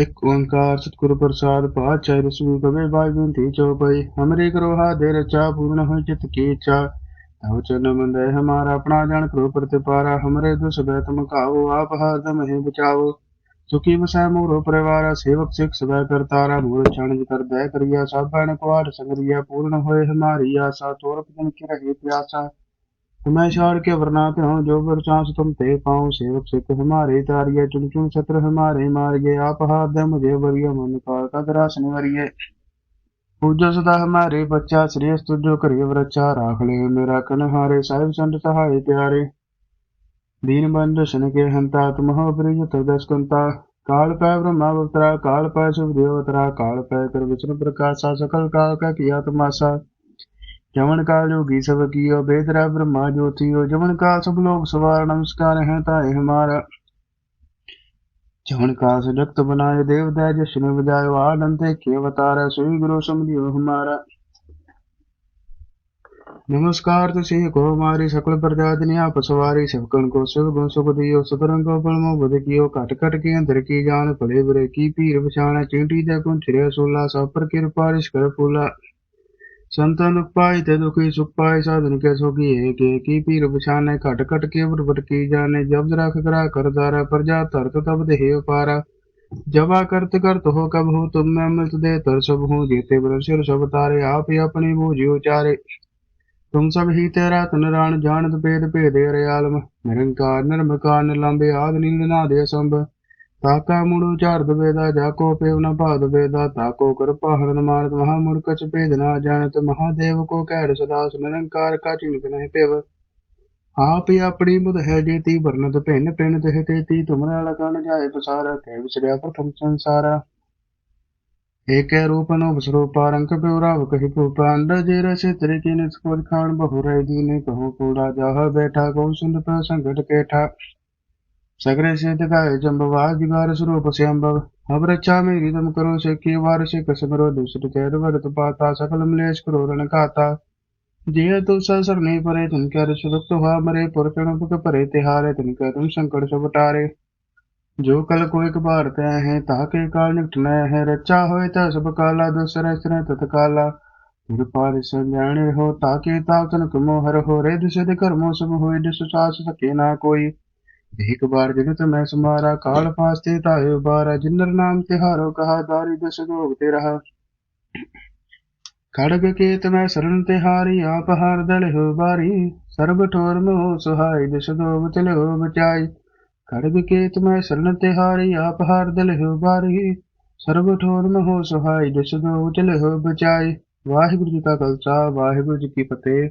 ਇੱਕ ਓੰਕਾਰ ਸਤਿਗੁਰ ਪ੍ਰਸਾਦ ਪਾਤਸ਼ਾਹ ਰਸੂਲ ਕਵੇ ਬਾਈ ਬਿੰਤੀ ਚੋਪਈ ਹਮਰੇ ਕਰੋ ਦੇ ਰਚਾ, ਪੂਰਨ ਹੋਇ ਚਿਤ ਕੀ ਇੱਛਾ। ਤਉ ਚਰਨ ਮੰਦੇ ਹਮਾਰਾ ਆਪਣਾ ਜਾਣ ਕਰੋ ਪ੍ਰਤਿਪਾਰਾ ਹਮਰੇ ਦੁਸ ਬੈ ਤੁਮ ਕਾਓ ਆਪ ਹਰਦਮ ਹੈ ਬਚਾਓ। ਸੁਖੀ ਵਸੈ ਮੋਰੋ ਪਰਿਵਾਰਾ, ਸੇਵਕ ਸਿਖ ਸਦਾ ਕਰਤਾਰਾ ਮੂਰ ਕਰ ਕਰਦੈ ਕਰਿਆ ਸਾਬਣ ਕੁਆਰ ਸੰਗਰੀਆ। ਪੂਰਨ ਹੋਏ ਹਮਾਰੀ ਆਸਾ ਤੋਰ ਪਤਨ ਕੀ ਰਹੇ ਪਿਆਸਾ। तुम्हें छोड़ के वरना पे हूँ जो बर चांस तुम ते पाऊँ सेवक सिख हमारे तारिये चुन चुन छत्र हमारे मारिये आप हाथ दे मुझे वरिय मन काल का दरास निवरिये पूजो सदा हमारे बच्चा श्रेष्ठ तुझो करिए वरच्चा राख ले मेरा कन हारे साहिब संत सहाय प्यारे दीन बंधु शन के हंता तुम हो ब्रिज तदस कुंता काल पै ब्रह्मा अवतरा काल पै सुखदेव अवतरा काल पै कर विष्णु प्रकाशा सकल काल का किया तमाशा जमन काल योगी सब कियो बेदरा ब्रह्मा ज्योतियो जमन काल सब लोग सवार नमस्कार है ताए हमारा जमन काल से जगत बनाए देवता जश्न बजायो आनंद के अवतारा सोई गुरु समझियो हमारा नमस्कार तुझे को हमारी सकल प्रजा दुनिया आप सवारी सबकन को शिव गुण सुख दियो सुतरंग को बलमो बुध कियो कट कट के अंदर की जान भले बुरे की पीर बचाना चींटी जय कुंच रे सोला सब पर कृपा कर फूला संतन पाई ते दुखी सुख पाए साधन के सुखी है के की पीर बछाने कट कट के बट की जाने जब रख करा कर दारा प्रजा तरत तब दे पारा जबा करत करत हो कब हो तुम मैं अमृत दे तर सब हूँ जीते बल सिर सब तारे आप ही अपनी बूझी उचारे तुम सब ही तेरा तन राण जानत भेद भेद आलम निरंकार निर्मकार निलंबे आद नील नाद ਤਾਕਾ ਮੁੜੋ ਝਾੜ ਦਵੇਦਾ ਜਾ ਕੋ ਪੇਵ ਨ ਭਾ ਦਵੇਦਾ, ਤਾਕੋ ਕਰ ਪਹੜਨ ਮਾਰਤ, ਮਹਾ ਮੁਰਖ ਚ ਭੇਦ ਨਾ ਜਾਣਤ, ਮਹਾਦੇਵ ਕੋ ਕਹਿੜ ਸਦਾ ਸੁਨਰੰਕਾਰ ਕਾ ਚਿੰਤ ਨਹਿ ਪੇਵ। ਆਪ ਹੀ ਆਪਣੀ ਬੁਧ ਹੈ ਜੇ ਤੀ ਵਰਨਤ ਭਿੰਨ ਪਿੰਨ ਤੇ ਤੇ ਤੀ ਤੁਮਰਾ ਲਗਨ ਜਾਏ ਪਸਾਰ, ਕਹਿ ਵਿਚਰਿਆ ਪ੍ਰਥਮ ਸੰਸਾਰਾ। ਏਕੈ ਰੂਪਨ ਉਪਸਰੂਪਾਰੰਕ ਪਿਉਰਾਵ ਕਹਿ ਭੂਪਾਂਡ ਜੇ ਰਸ ਤ੍ਰਿ ਕੀ ਨਿਸਕੋਲ ਖਾਣ, ਬਹੁ ਰਹਿ ਦੀਨੇ ਕਹੋ ਕੂੜਾ ਜਾਹ ਬੈਠਾ ਕਉ ਸੁੰਦ ਪੈ ਸੰਗਟ ਕੇਠਾ सगरे से दिखाए जम्बवाद दिगार स्वरूप से अम्बव अब रक्षा मेरी तुम करो से के वार से कसमरो दूसरे कैद वर्त पाता सकल मलेश करो रण खाता जिय तो सर नहीं परे तिनकर सुदुक्त हुआ मरे पुरचण पुक परे तिहारे तिनकर तुम संकट सब टारे जो कल को एक बार तय है ताके काल निकट नय है रचा होए ता सब काला दूसरे स्त्र तत्काला कृपाल संजाने हो ताके ताकन तुम हर हो रे दिशद कर्मो सब होए दिस सास सके ना कोई एक बार जगत में समारा काल फास्ते तायो बारा जिन्नर नाम तिहारो कहा दारी दस दोग ते रहा खड़ग केत में शरण तिहारी आप हार दल हो बारी सर्ब ठोर मोह सुहाई दस दोग तिल हो बचाई खड़ग केत में शरण तिहारी आप हार दल हो बारी ਸਰਬ ਠੋਰ ਮਹੋ ਸੁਹਾਈ ਜਿਸ ਦੋ ਉਚਲ ਹੋ ਬਚਾਈ ਵਾਹਿਗੁਰੂ ਜੀ ਕਾ ਖਾਲਸਾ ਵਾਹਿਗੁਰੂ ਜੀ ਕੀ ਫਤਿਹ